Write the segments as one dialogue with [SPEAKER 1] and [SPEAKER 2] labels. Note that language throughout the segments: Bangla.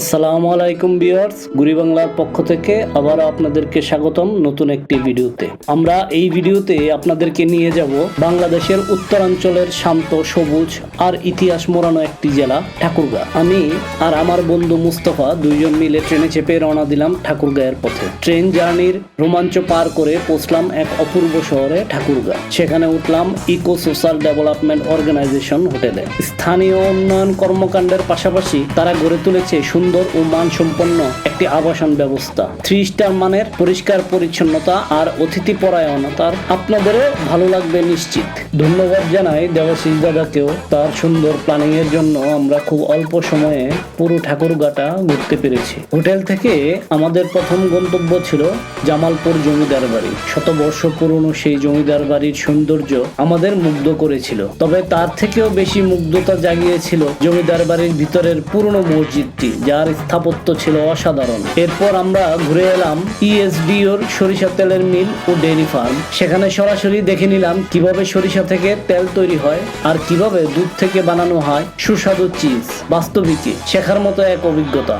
[SPEAKER 1] আসসালামু আলাইকুম বিয়ার্স গুরি বাংলার পক্ষ থেকে আবার আপনাদেরকে স্বাগতম নতুন একটি ভিডিওতে। আমরা এই ভিডিওতে আপনাদেরকে নিয়ে যাব বাংলাদেশের উত্তরাঞ্চলের শান্ত, সবুজ আর ইতিহাস মোড়ানো একটি জেলা, ঠাকুরগাঁ। আমি আর আমার বন্ধু মুস্তফা দুইজন মিলে ট্রেনে চেপে রওনা দিলাম ঠাকুরগাঁয়ের পথে ট্রেন জার্নির রোমাঞ্চ পার করে পৌঁছলাম এক অপূর্ব শহরে ঠাকুরগাঁ। সেখানে উঠলাম ইকো সোশ্যাল ডেভেলপমেন্ট অর্গানাইজেশন হোটেলে। স্থানীয় উন্নয়ন কর্মকাণ্ডের পাশাপাশি তারা গড়ে তুলেছে সুন্দর ও মানসম্পন্ন একটি আবাসন ব্যবস্থা। থ্রি স্টার মানের পরিষ্কার পরিচ্ছন্নতা আর অতিথি পরায়ণতার আপনাদেরও ভালো লাগবে নিশ্চিত। ধন্যবাদ জানাই দেবাশিস দাদাকেও। তার সুন্দর প্ল্যানিং এর জন্য আমরা খুব অল্প সময়ে পুরো ঠাকুরগাটা ঘুরতে পেরেছি। হোটেল থেকে আমাদের প্রথম গন্তব্য ছিল জামালপুর জমিদার বাড়ি। শত বর্ষ পুরনো সেই জমিদার বাড়ির সৌন্দর্য আমাদের মুগ্ধ করেছিল। তবে তার থেকেও বেশি মুগ্ধতা জাগিয়েছিল জমিদার বাড়ির ভিতরের পুরনো মসজিদটি যার স্থাপত্য ছিল অসাধারণ। এরপর আমরা ঘুরে এলাম ইএসডিওর সরিষা তেলের মিল ও ডেইরি ফার্ম। সেখানে সরাসরি দেখে নিলাম কীভাবে সরিষা থেকে তেল তৈরি হয় আর কীভাবে দুধ থেকে বানানো হয় সুস্বাদু চিজ, বাস্তবিকই, শেখার মতো এক অভিজ্ঞতা।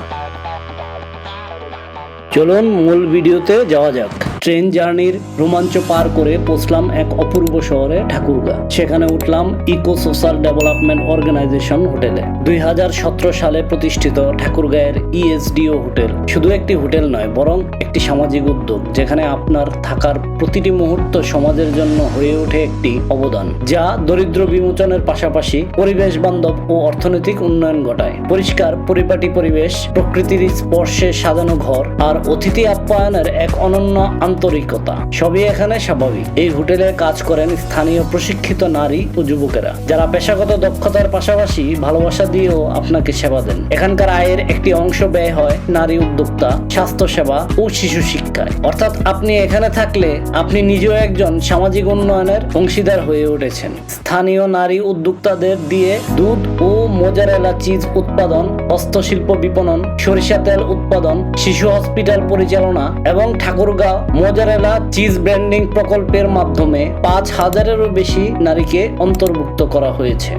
[SPEAKER 1] চলুন মূল ভিডিওতে যাওয়া যাক। ট্রেন জার্নির রোমাঞ্চ পার করে পৌঁছলাম এক অপূর্ব শহরে ঠাকুরগাঁ। সেখানে উঠলাম ইকো সোশ্যাল ডেভেলপমেন্ট অর্গানাইজেশন হোটেলে। দুই হাজার সতেরো সালে প্রতিষ্ঠিত ঠাকুরগাঁয়ের ইএসডিও হোটেল। শুধু একটি হোটেল নয়, বরং একটি সামাজিক উদ্যোগ, যেখানে আপনার থাকার প্রতিটি মুহূর্ত সমাজের জন্য হয়ে ওঠে একটি অবদান, যা দরিদ্র বিমোচনের পাশাপাশি পরিবেশ বান্ধব ও অর্থনৈতিক উন্নয়ন ঘটায়। পরিষ্কার, পরিপাটি পরিবেশ, প্রকৃতির স্পর্শে সাজানো ঘর আর অতিথি আপ্যায়নের এক অনন্য আন্তরিকতা। সবই এখানে স্বাভাবিক। এই হোটেলে কাজ করেন স্থানীয় প্রশিক্ষিত নারী ও যুবকেরা, যারা পেশাগত দক্ষতার পাশাপাশি ভালোবাসা দিয়েও আপনাকে সেবা দেন। এখানকার আয়ের একটি অংশ ব্যয় হয় নারী উদ্যোক্তা স্বাস্থ্য সেবা ও শিশু শিক্ষায়। অর্থাৎ আপনি এখানে থাকলে আপনি নিজেও একজন সামাজিক উন্নয়নের অংশীদার হয়ে উঠেছেন। স্থানীয় নারী উদ্যোক্তাদের দিয়ে দুধ ও মোজারেলা চিজ উৎপাদন, হস্তশিল্প বিপণন, সরিষা তেল উৎপাদন, শিশু হসপিটাল পরিচালনা এবং ঠাকুরগাঁও মোজারেলা চিজ ব্র্যান্ডিং প্রকল্পের মাধ্যমে পাঁচ হাজারেরও বেশি নারীকে অন্তর্ভুক্ত করা হয়েছে।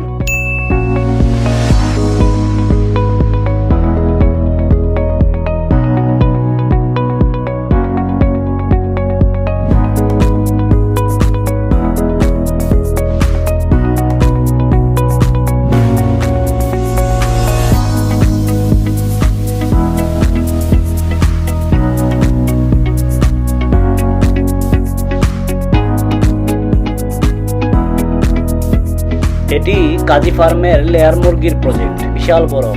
[SPEAKER 1] কাজী ফার্মের লেয়ার মুরগির প্রজেক্ট বিশাল বড়।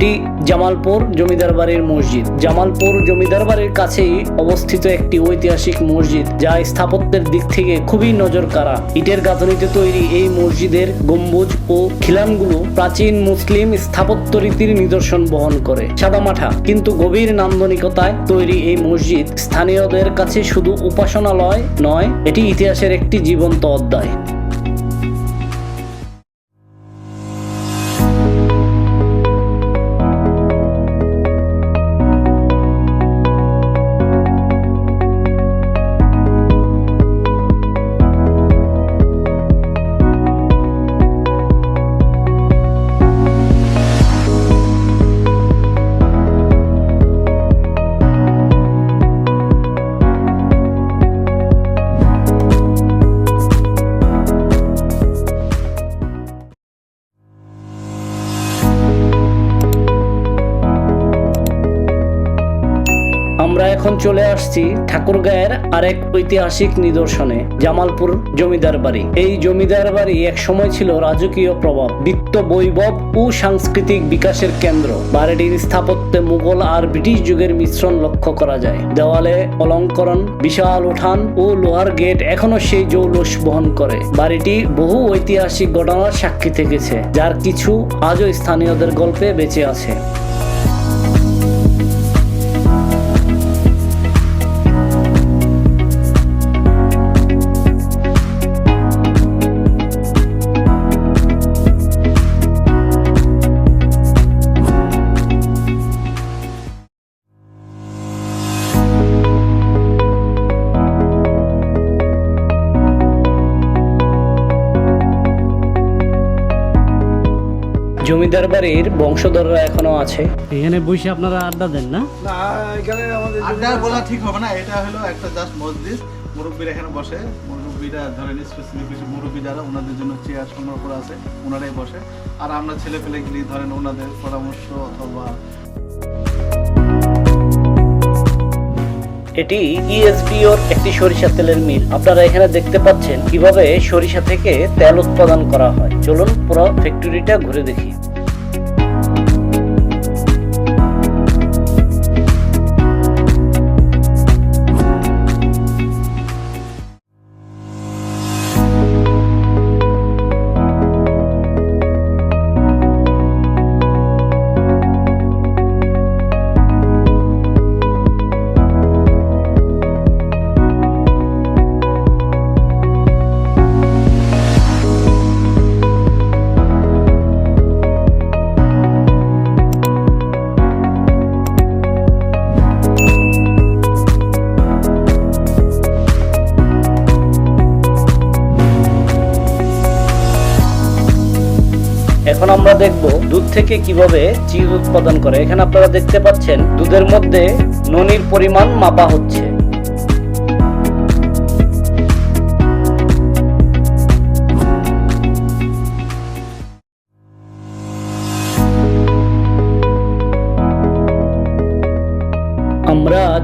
[SPEAKER 1] এটি জামালপুর জমিদার বাড়ির মসজিদ। জামালপুর জমিদার বাড়ির কাছেই অবস্থিত একটি ঐতিহাসিক মসজিদ, যা স্থাপত্যের দিক থেকে খুবই নজর কাড়া ইটের গাঁথনিতে তৈরি এই মসজিদের গম্বুজ ও খিলানগুলো প্রাচীন মুসলিম স্থাপত্য রীতির নিদর্শন বহন করে, সাদামাঠা। কিন্তু গভীর নান্দনিকতায় তৈরি এই মসজিদ স্থানীয়দের কাছে শুধু উপাসনালয় নয়, এটি ইতিহাসের একটি জীবন্ত অধ্যায়। চলে আসছি ঠাকুরগাঁয়ের আরেক ঐতিহাসিক নিদর্শনে, জামালপুর জমিদার বাড়ি। এই জমিদার বাড়ি এক সময় ছিল রাজকীয় প্রভাব, বিত্ত বৈভব ও সাংস্কৃতিক বিকাশের কেন্দ্র। বাড়িটির স্থাপত্যে মুঘল আর ব্রিটিশ যুগের মিশ্রণ লক্ষ্য করা যায়। দেওয়ালে অলঙ্করণ, বিশাল উঠান ও লোহার গেট এখনও সেই জৌলস বহন করে। বাড়িটি বহু ঐতিহাসিক ঘটনার সাক্ষী থেকেছে, যার কিছু আজও স্থানীয়দের গল্পে বেঁচে আছে। জমিদার বাড়ির বংশধররা এখনও আছে।
[SPEAKER 2] এখানে বসে আপনারা আড্ডা দেন না?
[SPEAKER 3] না এখানে আমাদের
[SPEAKER 4] আড্ডা বলা ঠিক হবে না এটা হলো একটা জাস্ট মসজিদ। মুরব্বীরা এখানে বসে মুরব্বীরা ধরেন স্পেসিফিক কিছু মুরব্বী যারা ওনাদের জন্য চেয়ার সংগ্রহ করা আছে ওনারাই বসে। আর আমরা ছেলে পেলে গেলি ধরেন ওনাদের পরামর্শ অথবা
[SPEAKER 1] এটি ইএসবিওর একটি সরিষা তেলের মিল। আপনারা এখানে দেখতে পাচ্ছেন কীভাবে সরিষা থেকে তেল উৎপাদন করা হয়। চলুন পুরো ফ্যাক্টরিটা ঘুরে দেখি। এখন আমরা দেখব দুধ থেকে কীভাবে চিজ উৎপাদন করে। এখানে আপনারা দেখতে পাচ্ছেন, দুধের মধ্যে ননির পরিমাণ মাপা হচ্ছে।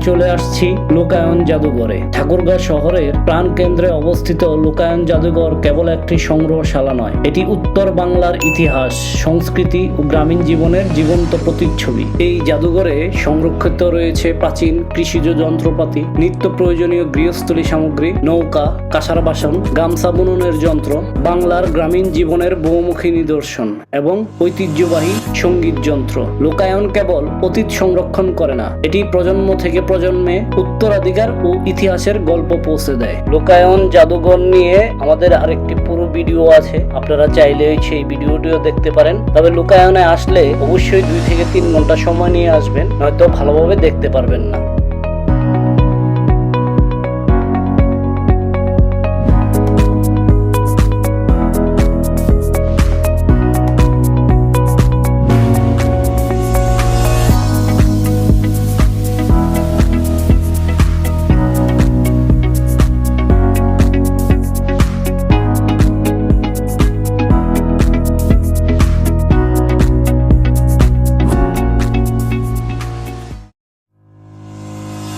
[SPEAKER 1] চলে আসছি লোকায়ন জাদুঘরে। ঠাকুরগাঁও শহরের প্রাণ কেন্দ্রে অবস্থিত লোকায়ন জাদুঘর কেবল একটি সংগ্রহশালা নয়, এটি উত্তর বাংলার ইতিহাস, সংস্কৃতি ও গ্রামীণ জীবনের জীবন্ত প্রতিচ্ছবি। এই জাদুঘরে সংরক্ষিত রয়েছে প্রাচীন কৃষিজ যন্ত্রপাতি, নিত্য প্রয়োজনীয় গৃহস্থলী সামগ্রী, নৌকা, কাঁসার বাসন, গামছা বুননের যন্ত্র, বাংলার গ্রামীণ জীবনের বহুমুখী নিদর্শন এবং ঐতিহ্যবাহী সংগীত যন্ত্র। লোকায়ন কেবল অতীত সংরক্ষণ করে না, এটি প্রজন্ম থেকে প্রজন্মে উত্তরাধিকার ও ইতিহাসের গল্প পৌঁছে দেয়। লোকায়ন, জাদুঘর নিয়ে আমাদের আরেকটি পুরো ভিডিও আছে। আপনারা চাইলে সেই ভিডিওটিও দেখতে পারেন। তবে লোকায়নে আসলে অবশ্যই দুই থেকে তিন ঘণ্টা সময় নিয়ে আসবেন, নয়তো ভালোভাবে দেখতে পারবেন না।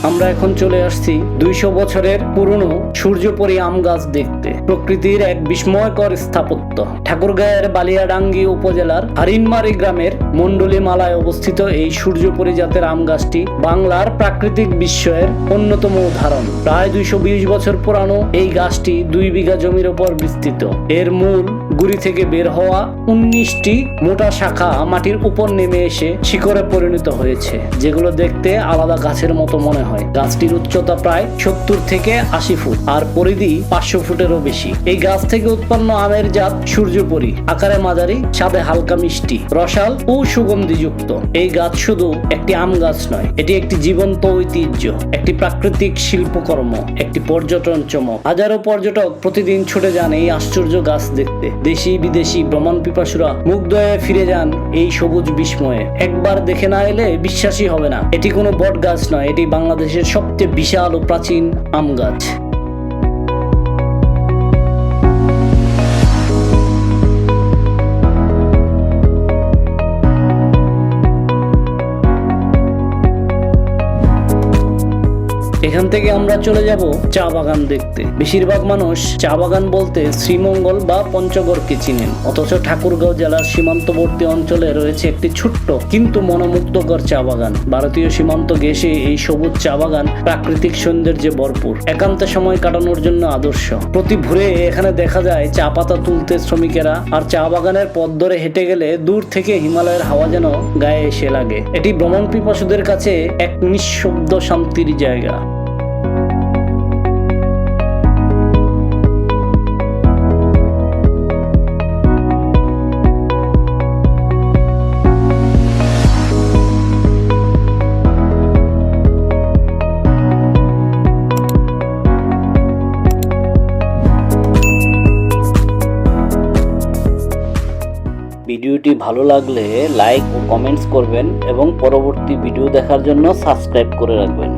[SPEAKER 1] আমরা এখন চলে আসছি দুইশো বছরের পুরনো সূর্যপরি আম গাছ দেখতে। প্রকৃতির এক বিস্ময়কর স্থাপত্য। ঠাকুরগাঁয়ের বালিয়াডাঙ্গি উপজেলার হারিনমারি গ্রামের মন্ডলী মালায় অবস্থিত এই সূর্যপরি জাতের আম গাছটি বাংলার প্রাকৃতিক বিস্ময়ের অন্যতম উদাহরণ। প্রায় দুইশো বিশ বছর পুরানো এই গাছটি দুই বিঘা জমির ওপর বিস্তৃত। এর মূল গুড়ি থেকে বের হওয়া উনিশটি মোটা শাখা মাটির উপর নেমে এসে শিকড়ে পরিণত হয়েছে, যেগুলো দেখতে আলাদা গাছের মতো মনে হয়। গাছটির উচ্চতা প্রায় সত্তর থেকে আশি ফুট আর পরিধি পাঁচশো ফুটেরও বেশি। এই গাছ থেকে উৎপন্ন আমের জাত সূর্যপরি। আকারে মাঝারি স্বাদে হালকা মিষ্টি, রসাল ও সুগন্ধিযুক্ত। এই গাছ শুধু একটি আম গাছ নয়, এটি একটি জীবন্ত ঐতিহ্য, একটি প্রাকৃতিক শিল্পকর্ম, একটি পর্যটন চমক। হাজারো পর্যটক প্রতিদিন ছুটে যান এই আশ্চর্য গাছ দেখতে। দেশি বিদেশি ভ্রমণ পিপাসুরা মুগ্ধ হয়ে ফিরে যান এই সবুজ বিস্ময়ে। একবার দেখে না এলে বিশ্বাসই হবে না। এটি কোনো বট গাছ নয়, এটি বাংলাদেশের সবচেয়ে বিশাল ও প্রাচীন আম গাছ। এখান থেকে আমরা চলে যাব চা বাগান দেখতে। বেশিরভাগ মানুষ চা বাগান বলতে শ্রীমঙ্গল বা পঞ্চগড়কে চিনেন। অথচ ঠাকুরগাঁও জেলার সীমান্তবর্তী অঞ্চলে রয়েছে একটি ছোট্ট কিন্তু মনোমুগ্ধকর চা বাগান। ভারতীয় সীমান্ত ঘেঁষে এই সবুজ চা বাগান প্রাকৃতিক সৌন্দর্যে ভরপুর। একান্ত সময় কাটানোর জন্য আদর্শ। প্রতি ভোরে এখানে দেখা যায় চা পাতা তুলতে শ্রমিকেরা আর চা বাগানের পথ ধরে হেঁটে গেলে দূর থেকে হিমালয়ের হাওয়া যেন গায়ে এসে লাগে। এটি ভ্রমণ পিপাসুদের কাছে এক নিঃশব্দ শান্তির জায়গা। ভালো লাগলে লাইক ও কমেন্টস করবেন এবং পরবর্তী ভিডিও দেখার জন্য সাবস্ক্রাইব করে রাখবেন।